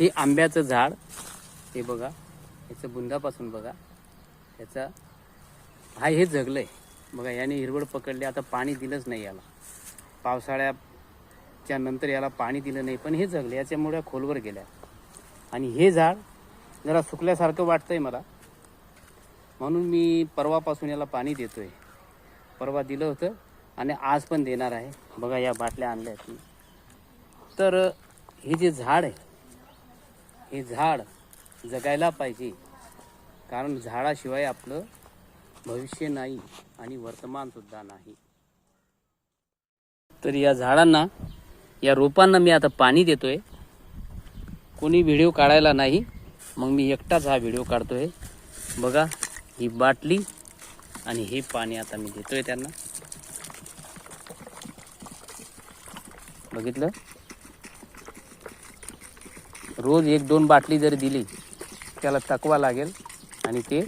हे आंब्याचं झाड हे बघा याचं बुंदापासून बघा. त्याचा हा हे जगलंय. बघा याने हिरवळ पकडली आता पाणी दिलंच नाही याला. पावसाळ्याच्या नंतर याला पाणी दिलं नाही पण हे जगलं याच्यामुळे खोलवर गेल्या. आणि हे झाड जरा सुकल्यासारखं वाटतंय मला. म्हणून मी परवापासून याला पाणी देतोय. परवा दिलं होतं आणि आज पण देणार आहे. बघा या बाटल्या आणल्या आहेत तर हे जे झाड आहे हे झाड जगायला पाहिजे. कारण झाडाशिवाय आपलं भविष्य नाही आणि वर्तमानसुद्धा नाही. तर या झाडांना या रोपांना मी आता पाणी देतोय. कोणी व्हिडिओ काढायला नाही मग मी एकटाच हा व्हिडिओ काढतोय. बघा ही बाटली आणि हे पाणी आता मी देतोय त्यांना. बघितलं? रोज एक दोन बाटली जर दिली त्याला तकवा लागेल आणि ते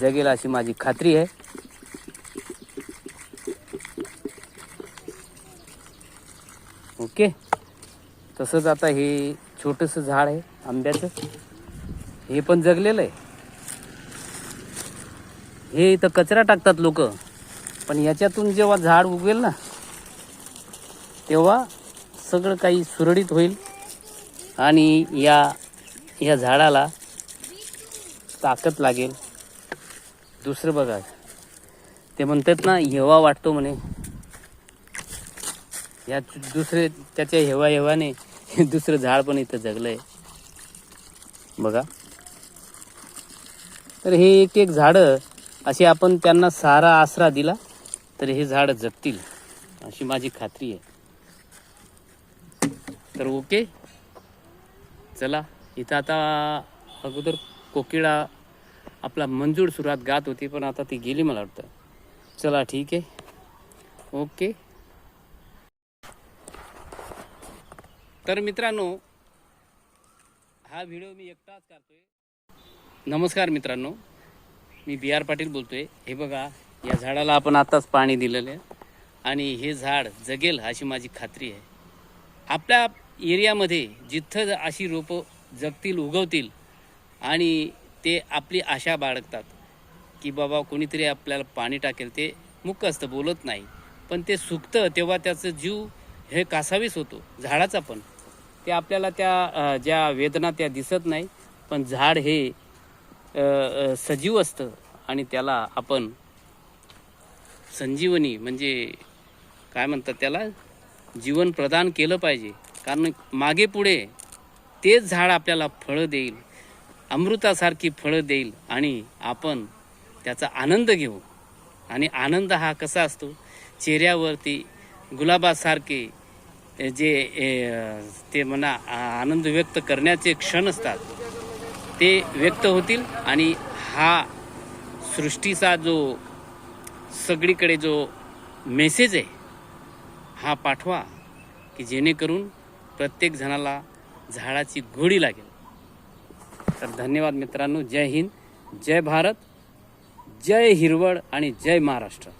जगेल अशी माझी खात्री आहे. ओके. तसंच आता हे छोटंसं झाड आहे आंब्याचं. हे पण जगलेलं आहे. हे इथं कचरा टाकतात लोक पण याच्यातून जेव्हा झाड उगवेल ना तेव्हा सगळं काही सुरळीत होईल. आणि या या झाडाला ताकद लागेल. दुसरं बघा. ते म्हणतात ना हेवा वाटतो म्हणे. या दुसरे त्याच्या हेवा हेवाने दुसरं झाड पण इथं जगलंय. बघा. तर हे एक एक झाडं असे आपण त्यांना सारा आसरा दिला तर हे झाड जगतील. अशी माझी खात्री आहे. तर ओके. चला इथं आता अगोदर कोकिळा आपला मंजूळ सुरात गात होती पण आता ती गेली मला वाटतं. चला ठीक आहे. ओके. तर मित्रांनो हा व्हिडिओ मी एकटाच करतोय. नमस्कार मित्रांनो मी बी आर पाटील बोलतोय. हे बघा या झाडाला आपण आताच पाणी दिलेलं आहे. आणि हे झाड जगेल अशी माझी खात्री आहे. आपल्या एरियामध्ये जिथं अशी रोपं जगतील उगवतील आणि ते आपली आशा बाळगतात की बाबा कोणीतरी आपल्याला पाणी टाकेल ते मुक्क असतं बोलत नाही. पण ते सुकतं तेव्हा त्याचं जीव हे कासावीस होतो झाडाचा पण. ते आपल्याला त्या ज्या वेदना त्या दिसत नाही पण झाड हे सजीव असतं आणि त्याला आपण संजीवनी म्हणजे काय म्हणतात त्याला? जीवन प्रदान केलं पाहिजे. कारण मागे पुढे तेच झाड आपल्याला फळं देईल अमृतासारखी फळं देईल आणि आपण त्याचा आनंद घेऊ. आणि आनंद हा कसा असतो? चेहऱ्यावरती गुलाबासारखे जे ए, ते म्हणा आ- आनंद व्यक्त करण्याचे क्षण असतात. ते व्यक्त होतील आणि हा सृष्टीचा जो सगळीकडे जो मेसेज आहे हा पाठवा की जेणेकरून प्रत्येक जणाला झाडाची गोडी लागेल. तर धन्यवाद मित्रांनो. जय हिंद जय भारत जय हिरवळ आणि जय महाराष्ट्र.